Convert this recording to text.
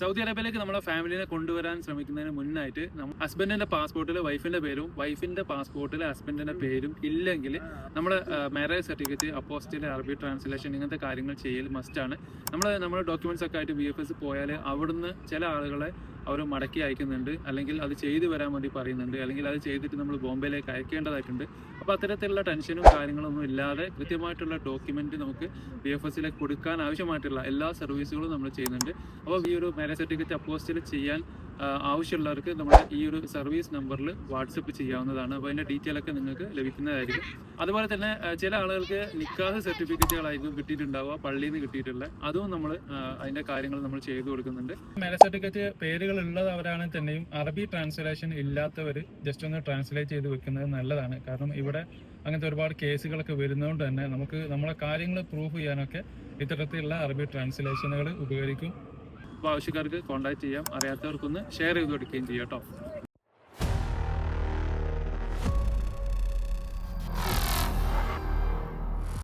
Saudi അറേബ്യയിലേക്ക് നമ്മളെ ഫാമിലിനെ കൊണ്ടുവരാൻ ശ്രമിക്കുന്നതിന് മുന്നായിട്ട് ഹസ്ബൻഡിന്റെ പാസ്പോർട്ടിൽ വൈഫിന്റെ പേരും വൈഫിന്റെ പാസ്പോർട്ടിൽ ഹസ്ബൻഡിന്റെ പേരും ഇല്ലെങ്കിൽ നമ്മുടെ മാരേജ് സർട്ടിഫിക്കറ്റ് അപ്പോസ്റ്റിൽ അറബി ട്രാൻസ്ലേഷൻ ഇങ്ങനത്തെ കാര്യങ്ങൾ ചെയ്യൽ മസ്റ്റാണ് നമ്മൾ നമ്മുടെ ഡോക്യുമെന്റ്സ് ഒക്കെ ആയിട്ട് ബി എഫ് എസ് പോയാൽ അവിടുന്ന് ചില ആളുകളെ അവർ മടക്കി അയക്കുന്നുണ്ട് അല്ലെങ്കിൽ അത് ചെയ്തു വരാൻ വേണ്ടി പറയുന്നുണ്ട് അല്ലെങ്കിൽ അത് ചെയ്തിട്ട് നമ്മൾ ബോംബെയിലേക്ക് അയക്കേണ്ടതായിട്ടുണ്ട്. അപ്പോൾ അത്തരത്തിലുള്ള ടെൻഷനും കാര്യങ്ങളൊന്നും ഇല്ലാതെ കൃത്യമായിട്ടുള്ള ഡോക്യുമെന്റ് നമുക്ക് ബി എഫ് എസിലേക്ക് കൊടുക്കാൻ ആവശ്യമായിട്ടുള്ള എല്ലാ സർവീസുകളും നമ്മൾ ചെയ്യുന്നുണ്ട്. അപ്പോൾ ഈ ഒരു മാരേജ് സർട്ടിഫിക്കറ്റ് അപ്പോസ്റ്റിൽ ചെയ്യാൻ ആവശ്യമുള്ളവർക്ക് നമ്മുടെ ഈ ഒരു സർവീസ് നമ്പറിൽ വാട്സപ്പ് ചെയ്യാവുന്നതാണ്. അപ്പോൾ അതിന്റെ ഡീറ്റെയിൽ ഒക്കെ നിങ്ങൾക്ക് ലഭിക്കുന്നതായിരിക്കും. അതുപോലെ തന്നെ ചില ആളുകൾക്ക് നിക്കാഹ് സർട്ടിഫിക്കറ്റുകളായിരിക്കും കിട്ടിയിട്ടുണ്ടാവുക പള്ളിയിൽ നിന്ന് കിട്ടിയിട്ടുള്ള. അതും നമ്മൾ അതിന്റെ കാര്യങ്ങൾ നമ്മൾ ചെയ്തു കൊടുക്കുന്നുണ്ട്. മാരേജ് സർട്ടിഫിക്കറ്റ് പേരുകൾ ഉള്ളതവരാണെങ്കിൽ തന്നെയും അറബി ട്രാൻസ്ലേഷൻ ഇല്ലാത്തവർ ജസ്റ്റ് ഒന്ന് ട്രാൻസ്ലേറ്റ് ചെയ്ത് വെക്കുന്നത് നല്ലതാണ്. കാരണം ഇവിടെ അങ്ങനത്തെ ഒരുപാട് കേസുകളൊക്കെ വരുന്നതുകൊണ്ട് തന്നെ നമുക്ക് നമ്മളെ കാര്യങ്ങൾ പ്രൂഫ് ചെയ്യാനൊക്കെ ഇത്തരത്തിലുള്ള അറബി ട്രാൻസ്ലേഷനുകൾ ഉപകരിക്കും. അപ്പോൾ ആവശ്യക്കാർക്ക് കോൺടാക്ട് ചെയ്യാം. അറിയാത്തവർക്കൊന്ന് ഷെയർ ചെയ്ത് കൊടുക്കുകയും ചെയ്യാം കേട്ടോ